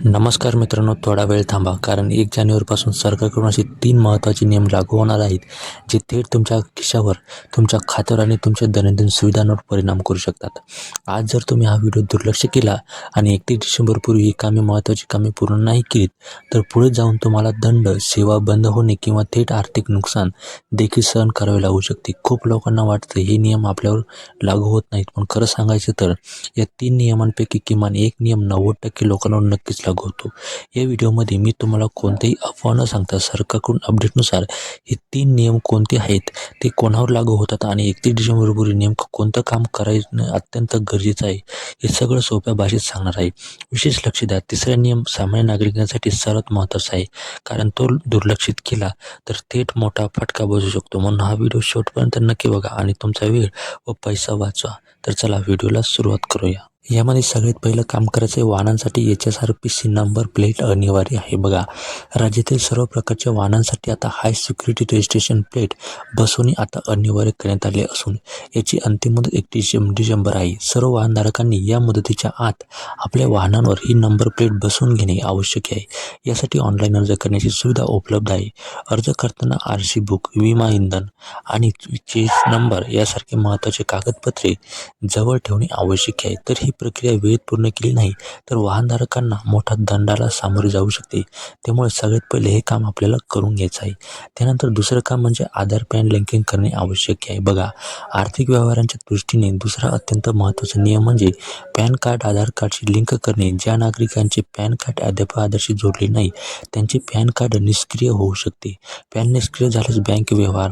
नमस्कार मित्रांनो थोडा वेळ थांबा कारण एक जानेवारीपासून सरकारकडून असे तीन महत्त्वाचे नियम लागू होणार आहेत जे थेट तुमच्या खिशावर तुमच्या खात्यावर आणि तुमच्या दैनंदिन सुविधांवर परिणाम करू शकतात. आज जर तुम्ही हा व्हिडिओ दुर्लक्ष केला आणि एकतीस डिसेंबरपूर्वी ही कामे महत्त्वाची कामे पूर्ण नाही केलीत तर पुढे जाऊन तुम्हाला दंड सेवा बंद होणे किंवा थेट आर्थिक नुकसान देखील सहन करावे लागू शकते. खूप लोकांना वाटतं हे नियम आपल्यावर लागू होत नाहीत पण खरं सांगायचं तर या तीन नियमांपैकी किमान एक नियम नव्वद टक्के लोकांवर नक्कीच लागू होतो या व्हिडिओमध्ये मी तुम्हाला कोणतेही अफवा न सांगता सरकारकडून अपडेटनुसार हे तीन नियम कोणते आहेत ते कोणावर लागू होतात आणि एकतीस डिसेंबरपूर्वी नेमकं कोणतं काम करायचं अत्यंत गरजेचं आहे हे सगळं सोप्या भाषेत सांगणार आहे. विशेष लक्ष द्या तिसरा नियम सामान्य नागरिकांसाठी सर्वात महत्त्वाचा आहे. कारण तो दुर्लक्षित केला तर थेट मोठा फटका बसू शकतो. म्हणून हा व्हिडिओ शेवटपर्यंत नक्की बघा आणि तुमचा वेळ व पैसा वाचवा. तर चला व्हिडिओला सुरुवात करूया. यामध्ये सगळ्यात पहिलं काम करायचं आहे वाहनांसाठी H S R P C number plate अनिवार्य आहे. बघा राज्यातील सर्व प्रकारच्या वाहनांसाठी आता हाय सिक्युरिटी रजिस्ट्रेशन प्लेट बसवणे आता अनिवार्य करण्यात आले असून याची अंतिम मुदत एकतीस डिसेंबर आहे. सर्व वाहनधारकांनी या मुदतीच्या आत आपल्या वाहनांवर ही नंबर प्लेट बसवून घेणे आवश्यक आहे. यासाठी ऑनलाईन अर्ज करण्याची सुविधा उपलब्ध आहे. अर्ज करताना आर सी बुक विमा इंधन आणि चेस नंबर यासारखे महत्त्वाचे कागदपत्रे जवळ ठेवणे आवश्यक आहे. तर ही प्रक्रिया वेळेत पूर्ण केली नाही तर वाहनधारकांना मोठा दंडाला सामोरे जाऊ शकते. त्यामुळे सगळ्यात पहिले हे काम आपल्याला करून घ्यायचं आहे. त्यानंतर दुसरं काम म्हणजे आधार पॅन लिंकिंग करणे आवश्यक आहे. बघा आर्थिक व्यवहारांच्या दृष्टीने दुसरा अत्यंत महत्त्वाचा नियम म्हणजे पॅन कार्ड आधार कार्डशी लिंक करणे. ज्या नागरिकांचे पॅन कार्ड अद्याप आधारशी जोडले नाही त्यांचे पॅन कार्ड निष्क्रिय होऊ शकते. पॅन निष्क्रिय झाल्यास बँक व्यवहार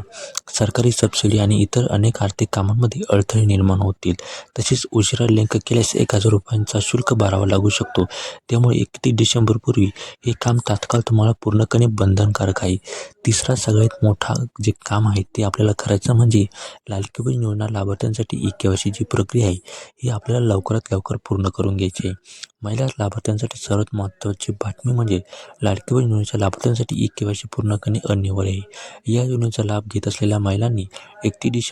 सरकारी सबसिडी आणि इतर अनेक आर्थिक कामांमध्ये अडथळे निर्माण होतील. तसेच उशिरा लिंक केल्यास एक हजार रुपयांचा शुल्क भरावा लागू शकतो. त्यामुळे एकतीस डिसेंबरपूर्वी हे काम तात्काळ तुम्हाला पूर्णपणे बंधनकारक आहे. तिसरा सगळ्यात मोठा जे काम आहे ते आपल्याला करायचं म्हणजे लाडकी बहीण योजना लाभार्थ्यांसाठी ई केवायसी जी प्रक्रिया आहे ही आपल्याला लवकरात लवकर पूर्ण करून घ्यायची आहे. महिला लाभार्थ्यांसाठी सर्वात महत्त्वाची बातमी म्हणजे लाडकी बहीण योजनेच्या लाभार्थ्यांसाठी ई केवायसी पूर्ण करणे अनिवार्य आहे. या योजनेचा लाभ घेत असलेल्या महिलांनी एकतीस डिसेंबर